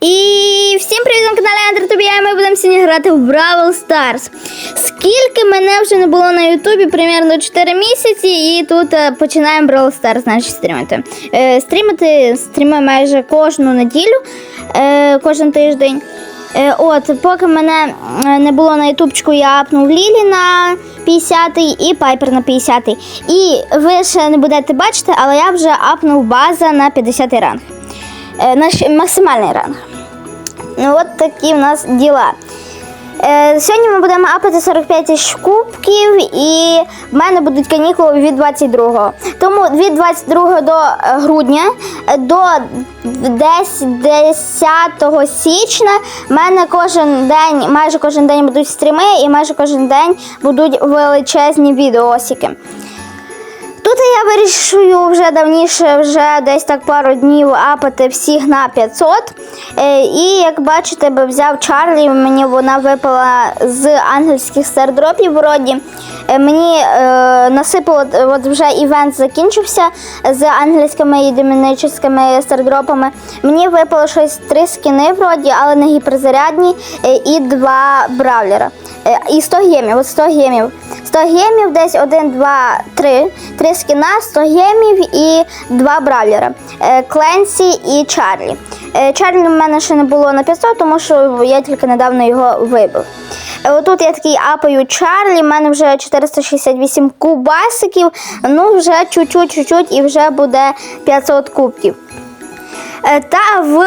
І всім привіт на каналі Андер Тобі, ми будемо сьогодні грати в Бравл Старс. Скільки мене вже не було на Ютубі, примерно 4 місяці, і тут е, починаємо Бравл Старс значить, стрімити. Е, стрімити стрімаю майже кожну неділю, е, кожен тиждень. Е, от, поки мене е, не було на ютубчику, я апнув Лілі на 50-й і Пайпер на 50-й. І ви ще не будете бачити, але я вже апнув база на 50-й ранг. Е, наш максимальний ранг. Ну, от такі в нас діла. Е, сьогодні ми будемо апати 45 тисяч кубків, і в мене будуть канікули від 22-го. Тому від 22 до грудня до десь 10 січня в мене кожен день, майже кожен день будуть стріми, і майже кожен день будуть величезні відеосики. Тут я вирішую вже давніше, вже десь так пару днів апати всіх на 500. Е, І як бачите, би взяв Чарлі, мені вона випала з ангельських стардропів вроді. Е, Мені е, насипало, от вже івент закінчився з ангельськими і демонічними стардропами. Мені випало щось три скіни вроді, але не гіперзарядні, е, і два бравлера. І 100 гемів, от 100 гемів. 100 гемів, десь 1, 2, 3. Три скіна, 100 гемів і два бравлера. Е, Кленсі і Чарлі. Е, Чарлі в мене ще не було на 500, тому що я тільки недавно його вибив. Е, Отут я такий апаю Чарлі, в мене вже 468 кубасиків, ну вже чуть-чуть, чуть-чуть і вже буде 500 кубків. Е, Та в,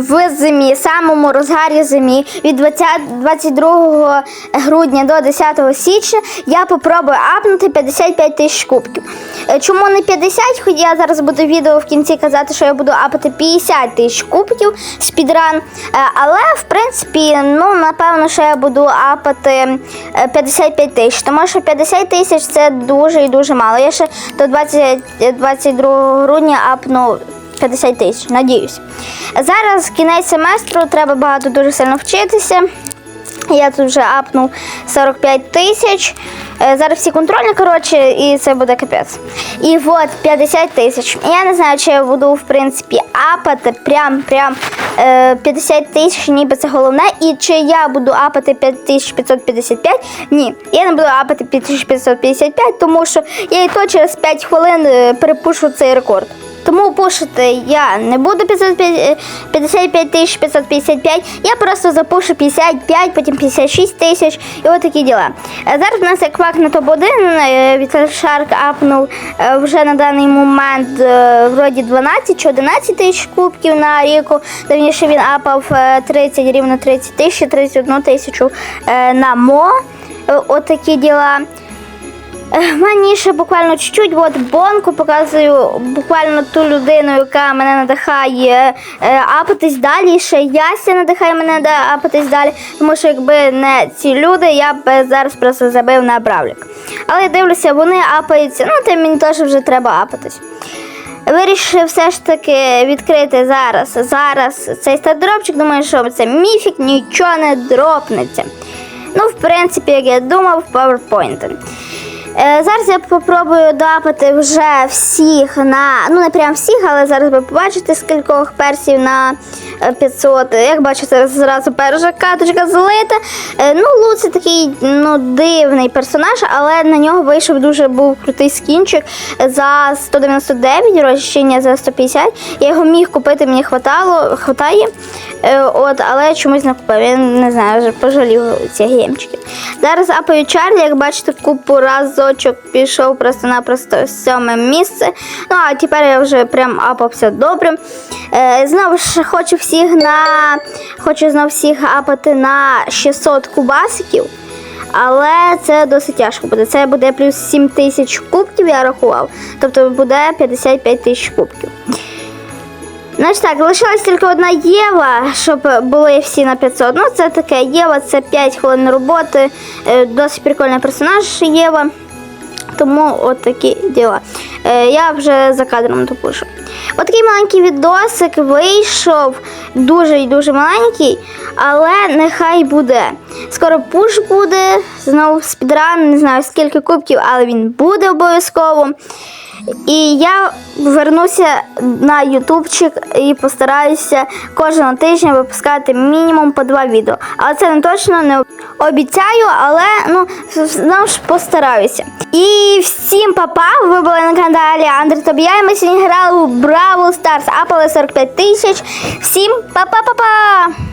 в зимі, самому розгарі зимі, від 20, 22 грудня до 10 січня я попробую апнути 55 тисяч кубків. Е, Чому не 50? Хоч я зараз буду відео в кінці казати, що я буду апати 50 тисяч кубків спідран. Е, Але в принципі, ну напевно, що я буду апати е, 55 тисяч, тому що 50 тисяч це дуже і дуже мало. Я ще до 20, 22 грудня апну 50 тисяч, надіюсь. Зараз кінець семестру, треба багато дуже сильно вчитися. Я тут вже апнув 45 тисяч. Е, Зараз всі контрольні, коротше, і це буде капець. І от 50 тисяч. Я не знаю, чи я буду, в принципі, апати прям, прям е, 50 тисяч, ніби це головне. І чи я буду апати 5555? Ні, я не буду апати 5555, тому що я і то через 5 хвилин е, перепушу цей рекорд. Тому пушити я не буду 505 55 тисяч 555, я просто запушу 55, потім 56 тисяч і от такі діла. Е, Зараз в нас як факт топ-1, е, Шарк апнув е, вже на даний момент е, вроді 12 чи 11 тисяч кубків на ріку. Давніше він апав е, 30, рівно 30 тисяч, 31 тисячу е, на мо. Е, От такі діла. Е, Мені ще буквально чуть-чуть, от бонку показую буквально ту людину, яка мене надихає е, апатись далі. Ще Яся надихає мене апатись далі. Тому що якби не ці люди, я б зараз просто забив на бравлік. Але я дивлюся, вони апаються. Ну, то мені теж вже треба апатись. Вирішив все ж таки відкрити зараз. Зараз цей стардропчик. Думаю, що це міфік, нічого не дропнеться. Ну, в принципі, як я думав, PowerPoint. Е, Зараз я попробую дапати вже всіх на, ну не прям всіх, але зараз ви побачите скількох персів на е, 500. Як бачите, зразу перша каточка злита. Е, Ну, Лу це такий ну, дивний персонаж, але на нього вийшов дуже був крутий скінчик за 199, розчиння за 150. Я його міг купити, мені хватало, хватає. Е, От, але чомусь не купив. Я не знаю, вже пожалів ці гемчики. Зараз апаю Чарлі, як бачите, купу разочок пішов просто-напросто сьоме місце. Ну, а тепер я вже прям апався добре. Е, знову ж хочу всіх на хочу знову всіх апати на 600 кубасиків. Але це досить тяжко буде. Це буде плюс 7 тисяч кубків, я рахував. Тобто буде 55 тисяч кубків. Значить так, лишилась тільки одна Єва, щоб були всі на 500. Ну, це таке Єва, це 5 хвилин роботи. Е, Досить прикольний персонаж Єва. Тому от такі діла. Е, я вже за кадром допишу. От такий маленький відосик вийшов, дуже і дуже маленький, але нехай буде. Скоро пуш буде, знову спідран, не знаю скільки кубків, але він буде обов'язково. І я вернуся на ютубчик і постараюся кожного тижня випускати мінімум по два відео. Але це не точно не обіцяю, але ну знову ж постараюся. І всім папа! Ви були на каналі Андр Тобія. Ми сьогодні грали у Бравл Старс, апали 45 тисяч. Всім па-па-па-па!